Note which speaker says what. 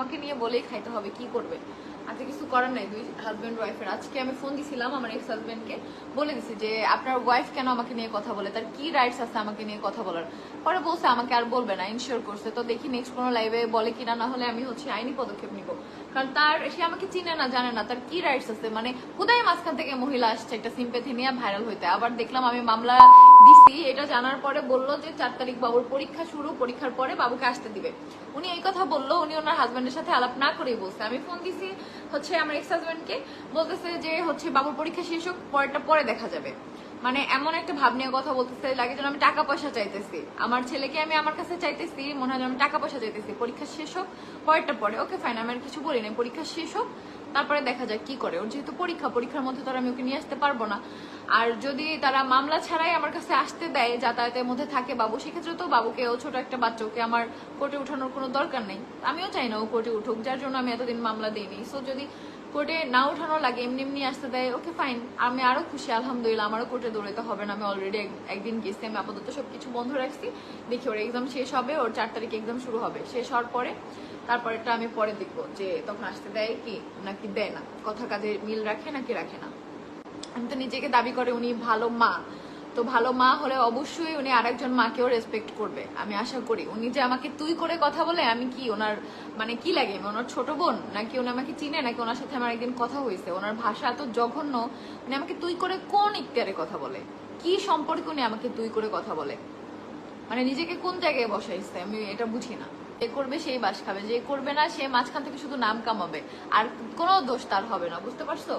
Speaker 1: আমাকে নিয়ে বলেই খাইতে হবে, কি করবে? আজকে কিছু করার নাই, দুই হাজব্যান্ড ওয়াইফের আজকে আমি ফোন দিছিলাম আমার এক্স হাজব্যান্ডকে বলে দিছি যে, আপনার ওয়াইফ কেন আমাকে নিয়ে কথা বলে? তার কি রাইটস আছে আমাকে নিয়ে কথা বলার? পরে বলছে, আমাকে আর বলবে না ইনশিওর করছে। তো দেখি নেক্সট কোনো লাইভে বলে কিনা, না হলে আমি হচ্ছে আইনি পদক্ষেপ নিব। কারণ তার, সে আমাকে চিনে না, জানে না, তার কি রাইটস আছে? মানে কোথায় মাঝখান থেকে মহিলা আসছে একটা সিম্পেথি নিয়ে ভাইরাল হইতে? আবার দেখলাম আমি মামলা দিছি জানার পরে বলল যে চার তারিখ বাবুর পরীক্ষা শুরু, পরীক্ষার পরে বাবুকে আসতে দিবে। উনি এই কথা বলল, উনি ওনার হাজবেন্ডের সাথে আলাপ না করেই বলছে। আমি ফোন দিছি হচ্ছে আমার এক্স হাজবেন্ডকে বলতেছে যে হচ্ছে বাবুর পরীক্ষা শেষ হোক, পরেরটা পরে দেখা যাবে। মানে এমন একটা ভাব নিয়ে কথা বলতেছে, লাগে যেন আমি টাকা পয়সা চাইতেছি। আমার ছেলেকে আমি আমার কাছে চাইতেছি, মনে হয় আমি টাকা পয়সা চাইতেছি। পরীক্ষা শেষ হোক, পরেরটা পরে। ওকে ফাইন আমি আর কিছু বলি নাই পরীক্ষা শেষ হোক তারপরে দেখা যাক কি করে। ওর যেহেতু পরীক্ষা, পরীক্ষার মধ্যে তো আমি ওকে নিয়ে আসতে পারব না। আর যদি তারা মামলা ছাড়াই আমার কাছে আসতে দেয়, যাতায়াতের মধ্যে থাকে বাবু সেক্ষেত্রে তো বাবুকে, ও ছোট একটা বাচ্চাকে আমার কোর্টে উঠানোর কোনো দরকার নেই। আমিও চাই না ও কোর্টে উঠুক, যার জন্য আমি এতদিন মামলা দিইনি। সো যদি কোর্টে না উঠানো লাগে, এমনি এমনি আসতে দেয়, ওকে ফাইন আমি আরও খুশি, আলহামদুলিল্লাহ। আমারও কোর্টে দৌড়াতে হবে না। আমি অলরেডি একদিন গেছি, আমি আপাতত সবকিছু বন্ধ রাখছি। দেখি, ওর এক্সাম শেষ হবে, ওর চার তারিখে এক্সাম শুরু হবে। শেষ হওয়ার পরে তারপরেটা আমি পরে দেখব যে তখন আসতে দেয় কি নাকি দেয় না? কথা কাজে মিল রাখে নাকি রাখে না? আমি তো নিজেকে দাবি করে উনি ভালো মা। তো ভালো মা হলে অবশ্যই উনি আরেকজন মাকেও রেসপেক্ট করবে। আমি আশা করি। উনি যে আমাকে তুই করে কথা বলে, আমি কি ওনার মানে কি লাগে? আমি ওনার ছোট বোন? নাকি উনি আমাকে চিনে? নাকি ওনার সাথে আমার একদিন কথা হয়েছে? ওনার ভাষা এত জঘন্য, উনি আমাকে তুই করে কোন ইখতিয়ারে কথা বলে? কি সম্পর্কে উনি আমাকে তুই করে কথা বলে? মানে নিজেকে কোন জায়গায় বসাইছে? আমি এটা বুঝি না। এ করবে সেই বাস খাবে। যে করবে না, সে মাঝখান থেকে শুধু নাম কামাবে। আর কোনো দোষ তার হবে না, বুঝতে পারছ?